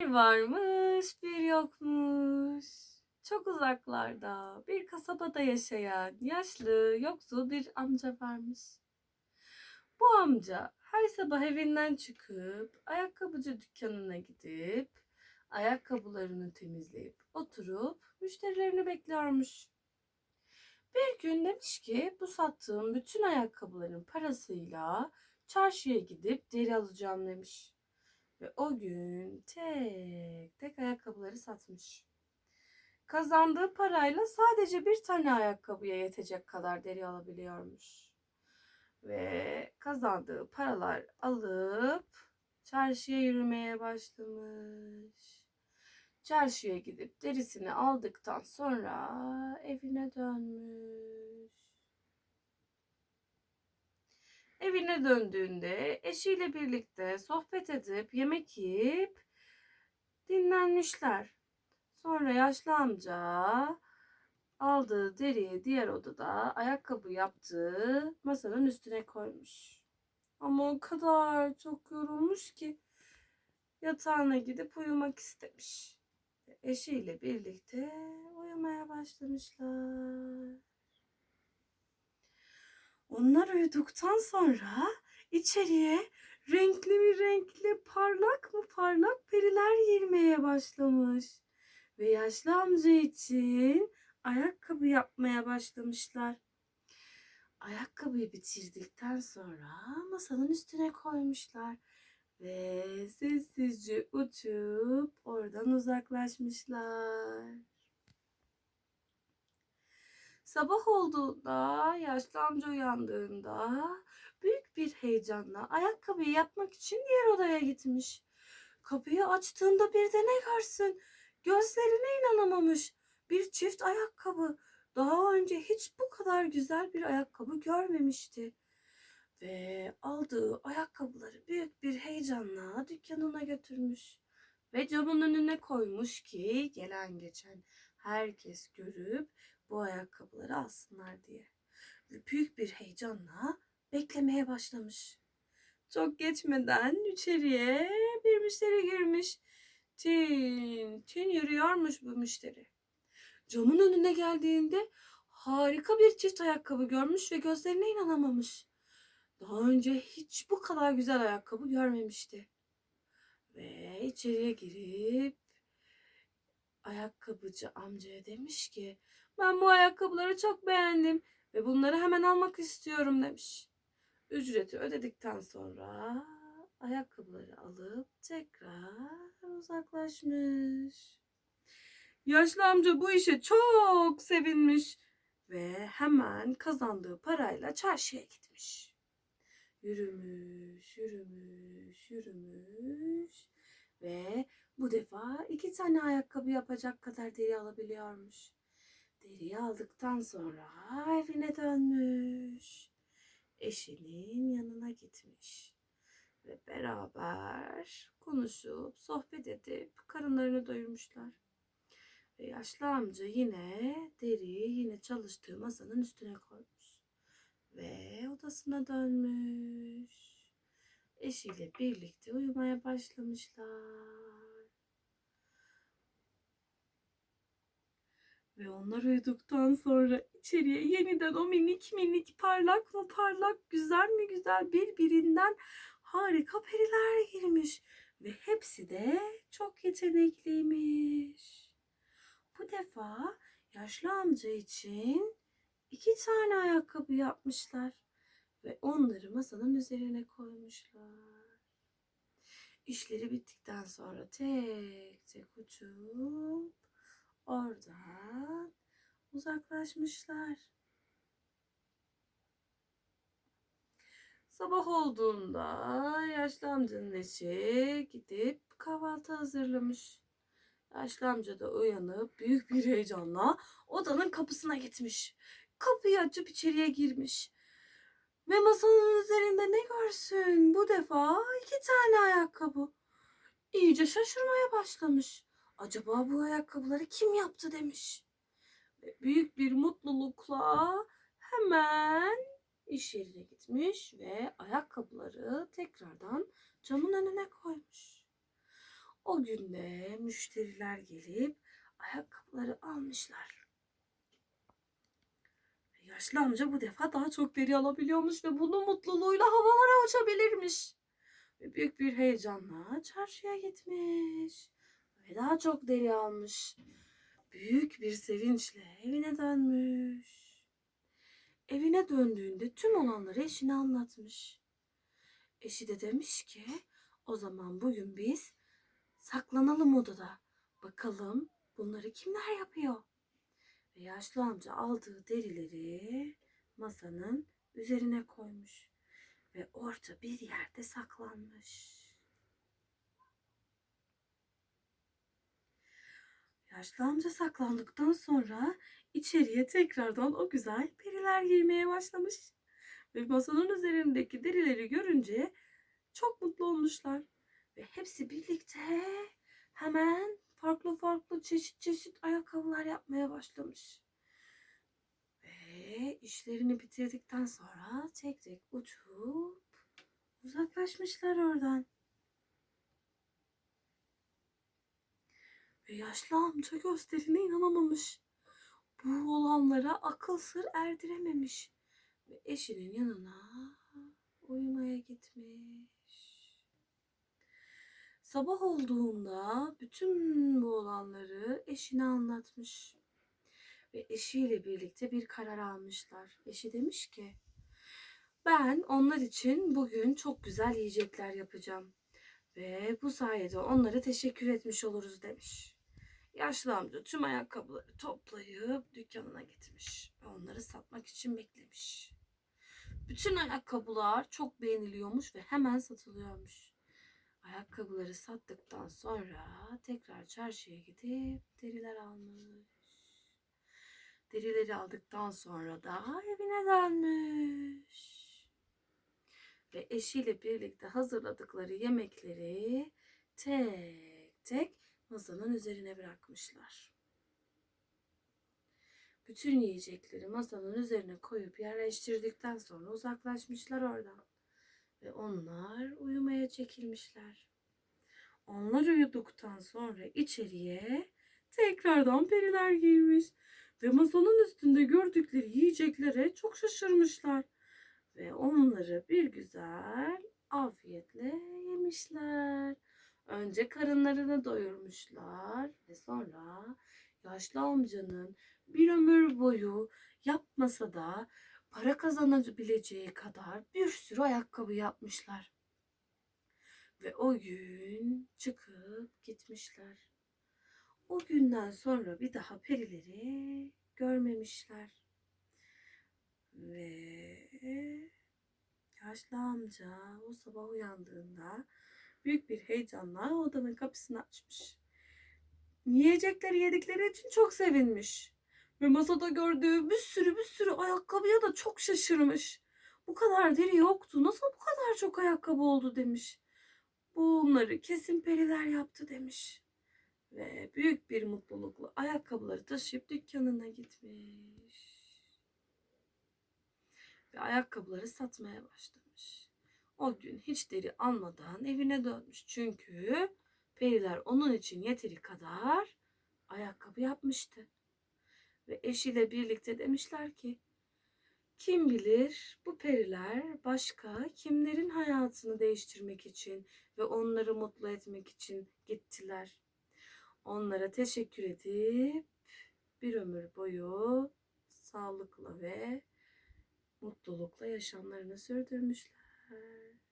Bir varmış, bir yokmuş. Çok uzaklarda bir kasabada yaşayan yaşlı, yoksul bir amca varmış. Bu amca her sabah evinden çıkıp ayakkabıcı dükkanına gidip ayakkabılarını temizleyip oturup müşterilerini bekliyormuş. Bir gün demiş ki bu sattığım bütün ayakkabıların parasıyla çarşıya gidip deri alacağım demiş. Ve o gün tek tek ayakkabıları satmış. Kazandığı parayla sadece bir tane ayakkabıya yetecek kadar deri alabiliyormuş. Ve kazandığı paralar alıp çarşıya yürümeye başlamış. Çarşıya gidip derisini aldıktan sonra evine dönmüş. Evine döndüğünde eşiyle birlikte sohbet edip yemek yiyip dinlenmişler. Sonra yaşlı amca aldığı deriyi diğer odada ayakkabı yaptığı masanın üstüne koymuş. Ama o kadar çok yorulmuş ki yatağına gidip uyumak istemiş. Eşiyle birlikte uyumaya başlamışlar. Onlar uyuduktan sonra içeriye renkli mi renkli, parlak mı parlak periler girmeye başlamış. Ve yaşlı amca için ayakkabı yapmaya başlamışlar. Ayakkabıyı bitirdikten sonra masanın üstüne koymuşlar. Ve sessizce uçup oradan uzaklaşmışlar. Sabah olduğunda yaşlı amca uyandığında büyük bir heyecanla ayakkabıyı yapmak için diğer odaya gitmiş. Kapıyı açtığında bir de ne görsün? Gözlerine inanamamış. Bir çift ayakkabı. Daha önce hiç bu kadar güzel bir ayakkabı görmemişti. Ve aldığı ayakkabıları büyük bir heyecanla dükkanına götürmüş. Ve camın önüne koymuş ki gelen geçen herkes görüp bu ayakkabıları alsınlar diye. Ve büyük bir heyecanla beklemeye başlamış. Çok geçmeden içeriye bir müşteri girmiş. Tin tin yürüyormuş bu müşteri. Camın önüne geldiğinde harika bir çift ayakkabı görmüş ve gözlerine inanamamış. Daha önce hiç bu kadar güzel ayakkabı görmemişti. Ve içeriye girip ayakkabıcı amcaya demiş ki ben bu ayakkabıları çok beğendim ve bunları hemen almak istiyorum demiş. Ücreti ödedikten sonra ayakkabıları alıp tekrar uzaklaşmış. Yaşlı amca bu işe çok sevinmiş ve hemen kazandığı parayla çarşıya gitmiş. Yürümüş, yürümüş, yürümüş ve bu defa iki tane ayakkabı yapacak kadar deri alabiliyormuş. Deriyi aldıktan sonra evine dönmüş. Eşinin yanına gitmiş. Ve beraber konuşup sohbet edip karınlarını doyurmuşlar. Ve yaşlı amca yine deriyi yine çalıştığı masanın üstüne koymuş. Ve odasına dönmüş. Eşiyle birlikte uyumaya başlamışlar. Ve onlar uyuduktan sonra içeriye yeniden o minik minik parlak mı parlak güzel mi güzel birbirinden harika periler girmiş. Ve hepsi de çok yetenekliymiş. Bu defa yaşlı amca için iki tane ayakkabı yapmışlar. Ve onları masanın üzerine koymuşlar. İşleri bittikten sonra tek tek uçup oradan uzaklaşmışlar. Sabah olduğunda yaşlı amcanın eşi gidip kahvaltı hazırlamış. Yaşlı amca da uyanıp büyük bir heyecanla odanın kapısına gitmiş. Kapıyı açıp içeriye girmiş. Ve masanın üzerinde ne görsün? Bu defa iki tane ayakkabı. İyice şaşırmaya başlamış. Acaba bu ayakkabıları kim yaptı demiş. Ve büyük bir mutlulukla hemen iş yerine gitmiş ve ayakkabıları tekrardan camın önüne koymuş. O gün de müşteriler gelip ayakkabıları almışlar. Yaşlı amca bu defa daha çok deri alabiliyormuş ve bunun mutluluğuyla havalara uçabilirmiş. Ve büyük bir heyecanla çarşıya gitmiş. Ve daha çok deri almış. Büyük bir sevinçle evine dönmüş. Evine döndüğünde tüm olanları eşine anlatmış. Eşi de demiş ki o zaman bugün biz saklanalım odada. Bakalım bunları kimler yapıyor? Ve yaşlı amca aldığı derileri masanın üzerine koymuş. Ve orada bir yerde saklanmış. Yaşlı amca saklandıktan sonra içeriye tekrardan o güzel periler girmeye başlamış. Ve masanın üzerindeki derileri görünce çok mutlu olmuşlar. Ve hepsi birlikte hemen farklı farklı çeşit çeşit ayakkabılar yapmaya başlamış. Ve işlerini bitirdikten sonra tek tek uçup uzaklaşmışlar oradan. Ve yaşlı amca gösterine inanamamış. Bu olanlara akıl sır erdirememiş. Ve eşinin yanına uyumaya gitmiş. Sabah olduğunda bütün bu olanları eşine anlatmış. Ve eşiyle birlikte bir karar almışlar. Eşi demiş ki, ben onlar için bugün çok güzel yiyecekler yapacağım. Ve bu sayede onlara teşekkür etmiş oluruz demiş. Yaşlı amca tüm ayakkabıları toplayıp dükkanına. Ve onları satmak için beklemiş. Bütün ayakkabılar çok beğeniliyormuş ve hemen satılıyormuş. Ayakkabıları sattıktan sonra tekrar çarşıya gidip deriler almış. Derileri aldıktan sonra da evine dönmüş. Ve eşiyle birlikte hazırladıkları yemekleri tek tek masanın üzerine bırakmışlar. Bütün yiyecekleri masanın üzerine koyup yerleştirdikten sonra uzaklaşmışlar oradan. Ve onlar uyumaya çekilmişler. Onlar uyuduktan sonra içeriye tekrardan periler girmiş. Ve masanın üstünde gördükleri yiyeceklere çok şaşırmışlar. Ve onları bir güzel afiyetle yemişler. Önce karınlarını doyurmuşlar ve sonra yaşlı amcanın bir ömür boyu yapmasa da para kazanabileceği kadar bir sürü ayakkabı yapmışlar. Ve o gün çıkıp gitmişler. O günden sonra bir daha perileri görmemişler. Ve yaşlı amca o sabah uyandığında büyük bir heyecanla odanın kapısını açmış. Yiyecekleri yedikleri için çok sevinmiş. Ve masada gördüğü bir sürü bir sürü ayakkabıya da çok şaşırmış. Bu kadar deri yoktu. Nasıl bu kadar çok ayakkabı oldu demiş. Bunları kesin periler yaptı demiş. Ve büyük bir mutlulukla ayakkabıları taşıyıp dükkanına gitmiş. Ve ayakkabıları satmaya başlamış. O gün hiç deri almadan evine dönmüş. Çünkü periler onun için yeteri kadar ayakkabı yapmıştı. Ve eşiyle birlikte demişler ki kim bilir bu periler başka kimlerin hayatını değiştirmek için ve onları mutlu etmek için gittiler. Onlara teşekkür edip bir ömür boyu sağlıkla ve mutlulukla yaşamlarını sürdürmüşler.